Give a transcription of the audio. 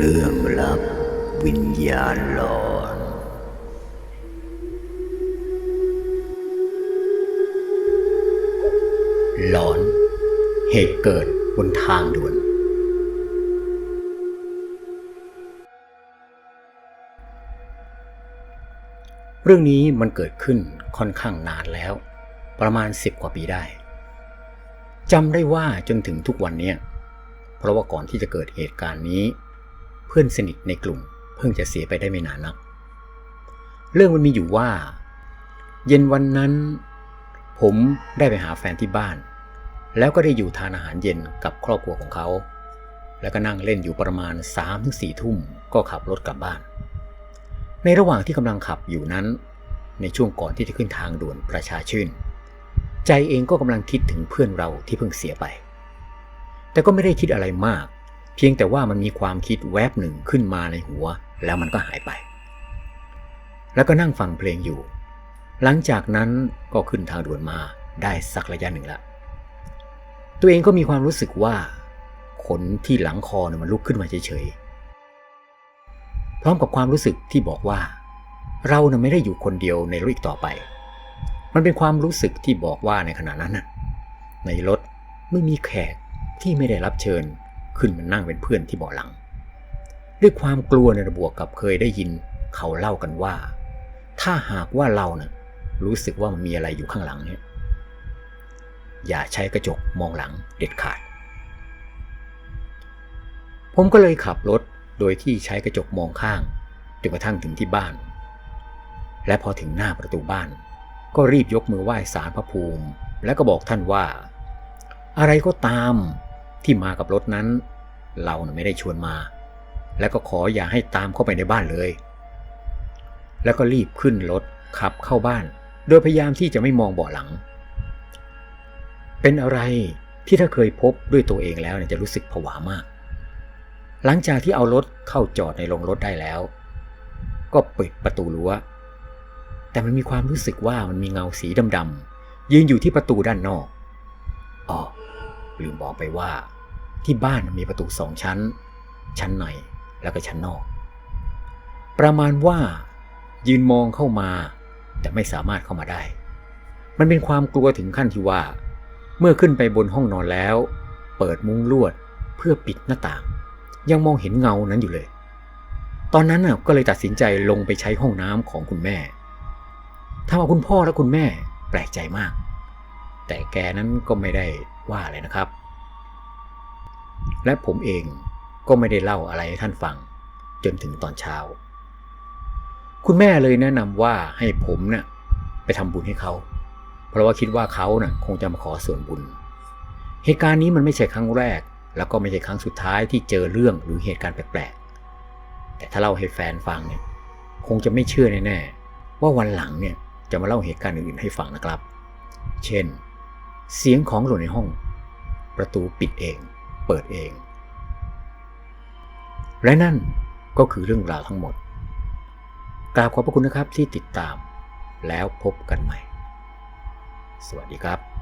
เรื่องลับวิญญาณหลอนหลอน เหตุเกิดบนทางด่วน เรื่องนี้มันเกิดขึ้นค่อนข้างนานแล้ว ประมาณสิบกว่าปีได้จำได้ว่าจนถึงทุกวันเนี้ยเพราะว่าก่อนที่จะเกิดเหตุการณ์นี้ พื่อนสนิทในกลุ่ม เพิ่งจะเสียไปได้ไม่นานนัก เรื่องมันมีอยู่ว่า เย็นวันนั้น ผมได้ไปหาแฟนที่บ้าน แล้วก็ได้อยู่ทานอาหารเย็นกับครอบครัวของเขา แล้วก็นั่งเล่นอยู่ประมาณ3าถึงสทุ่มก็ขับรถกลับบ้าน ในระหว่างที่กำลังขับอยู่นั้น ในช่วงก่อนที่จะขึ้นทางด่วนประชาชื่น ใจเองก็กำลังคิดถึงเพื่อนเราที่เพิ่งเสียไป แต่ก็ไม่ได้คิดอะไรมาก เพียงแต่ว่ามันมีความคิดแวบหนึ่งขึ้นมาในหัว แล้วมันก็หายไป แล้วก็นั่งฟังเพลงอยู่ หลังจากนั้นก็ขึ้นทางด่วนมาได้สักระยะหนึ่งละ ตัวเองก็มีความรู้สึกว่า ขนที่หลังคอเนี่ยมันลุกขึ้นมาเฉยๆ พร้อมกับความรู้สึกที่บอกว่า เราเนี่ยไม่ได้อยู่คนเดียวในรถอีกต่อไป มันเป็นความรู้สึกที่บอกว่าในขณะนั้นน่ะในรถไม่มีแขกที่ไม่ได้รับเชิญ ขึ้นมานั่งเป็นเพื่อนที่เบาะหลัง ด้วยความกลัวในระบวกกับเคยได้ยิน เขาเล่ากันว่า ถ้าหากว่าเราเนะ่ะรู้สึกว่ามันมีอะไรอยู่ข้างหลังเนี่ยอย่าใช้กระจกมองหลังเด็ดขาด ผมก็เลยขับรถโดยที่ใช้กระจกมองข้างจนกระทั่งถึงที่บ้าน และพอถึงหน้าประตูบ้าน ก็รีบยกมือไหว้สารพระภูมิ แล้วก็บอกท่านว่า อะไรก็ตาม ที่มากับรถนั้น เราไม่ได้ชวนมา และก็ขออย่าให้ตามเข้าไปในบ้านเลย แล้วก็รีบขึ้นรถขับเข้าบ้าน โดยพยายามที่จะไม่มองเบาะหลัง เป็นอะไรที่ถ้าเคยพบด้วยตัวเองแล้วจะรู้สึกผวามาก หลังจากที่เอารถเข้าจอดในโรงรถได้แล้ว ก็ปิดประตูรั้ว แต่มันมีความรู้สึกว่ามันมีเงาสีดำๆยืนอยู่ที่ประตูด้านนอกอ๋อลืมบอกไปว่า ที่บ้านมีประตูสองชั้น ชั้นในแล้วก็ชั้นนอก ประมาณว่ายืนมองเข้ามา แต่ไม่สามารถเข้ามาได้ มันเป็นความกลัวถึงขั้นที่ว่า เมื่อขึ้นไปบนห้องนอนแล้ว เปิดมุ้งลวดเพื่อปิดหน้าต่าง ยังมองเห็นเงานั้นอยู่เลย ตอนนั้นน่ะก็เลยตัดสินใจลงไปใช้ห้องน้ำของคุณแม่ทำเอาคุณพ่อและคุณแม่แปลกใจมาก แต่แกนั้นก็ไม่ได้ว่าอะไรนะครับ และผมเองก็ไม่ได้เล่าอะไรให้ท่านฟัง จนถึงตอนเช้า คุณแม่เลยแนะนำว่าให้ผมเนะ่ยไปทำบุญให้เขา เพราะว่าคิดว่าเขาเนะ่ะคงจะมาขอส่วนบุญ เหตุการณ์นี้มันไม่ใช่ครั้งแรก แล้วก็ไม่ใช่ครั้งสุดท้ายที่เจอเรื่องหรือเหตุการณ์แปลกๆ แต่ถ้าเล่าให้แฟนฟังเนี่ยคงจะไม่เชื่อแน่ๆว่าวันหลังเนี่ยจะมาเล่าเหตุการณ์อื่นๆให้ฟังนะครับ เช่น เสียงของหล่นในห้อง ประตูปิดเอง เปิดเอง และนั่นก็คือเรื่องราวทั้งหมด กราบขอบพระคุณนะครับที่ติดตามแล้วพบกันใหม่ สวัสดีครับ